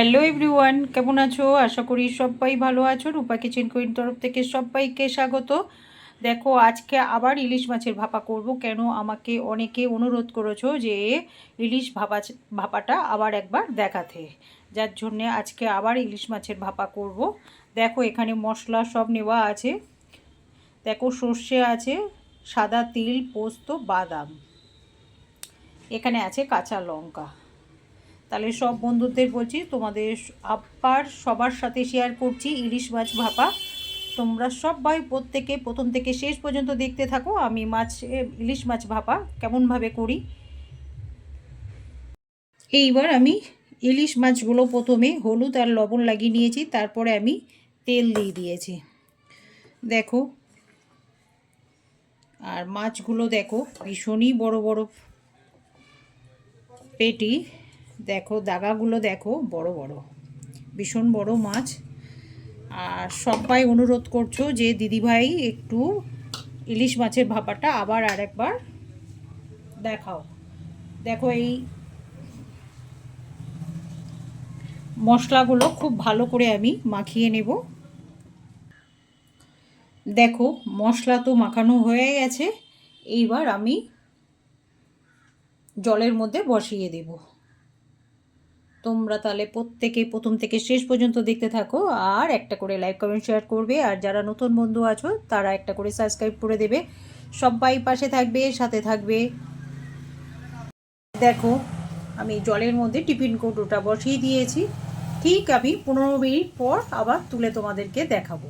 Hello everyone কেমন আছো? আশা করি সবাই ভালো আছো। রূপা কিচেন কুইন তরফ থেকে সবাইকে স্বাগত। দেখো, আজকে আবার ইলিশ মাছের ভাপা করব। কেন আমাকে অনেকে অনুরোধ করেছ যে ইলিশ ভাপা, ভাপাটা আবার একবার দেখাতে। যার জন্যে আজকে আবার ইলিশ মাছের ভাপা করব। দেখো, এখানে মশলা সব নেওয়া আছে। দেখো, সর্ষে আছে, সাদা তিল, পোস্ত, বাদাম। এখানে আছে কাঁচা লঙ্কা। তাহলে সব বন্ধুদের বলছি, তোমাদের আপার সবার সাথে শেয়ার করছি, ইলিশ মাছ ভাপা। তোমরা সবাই প্রত্যেকে, প্রথম থেকে শেষ পর্যন্ত দেখতে থাকো, আমি মাছ ইলিশ মাছ ভাপা কেমনভাবে করি। এইবার আমি ইলিশ মাছগুলো প্রথমে হলুদ আর লবণ লাগিয়ে নিয়েছি, তারপরে আমি তেল দিয়ে দিয়েছি। দেখো। আর মাছগুলো দেখো, ভীষণই বড় বড় পেটি। দেখো, দাগাগুলো দেখো, বড় বড়, ভীষণ বড় মাছ। আর সবাই অনুরোধ করছ যে দিদিভাই একটু ইলিশ মাছের ভাপাটা আবার আরেকবার দেখাও। দেখো, এই মশলাগুলো খুব ভালো করে আমি মাখিয়ে নেব। দেখো, মশলা তো মাখানো হয়ে গেছে, এইবার আমি জলের মধ্যে বসিয়ে দেবো। তোমরা তাহলে প্রত্যেকে প্রথম থেকে শেষ পর্যন্ত দেখতে থাকো, আর একটা করে লাইক, কমেন্ট, শেয়ার করবে, আর যারা নতুন বন্ধু আছো, তারা একটা করে সাবস্ক্রাইব করে দেবে। সবাই পাশে থাকবে, সাথে থাকবে। দেখো, আমি জলের মধ্যে টিফিন কৌটোটা বসিয়ে দিয়েছি। ঠিক আমি পনেরো মিনিট পর আবার তুলে তোমাদেরকে দেখাবো।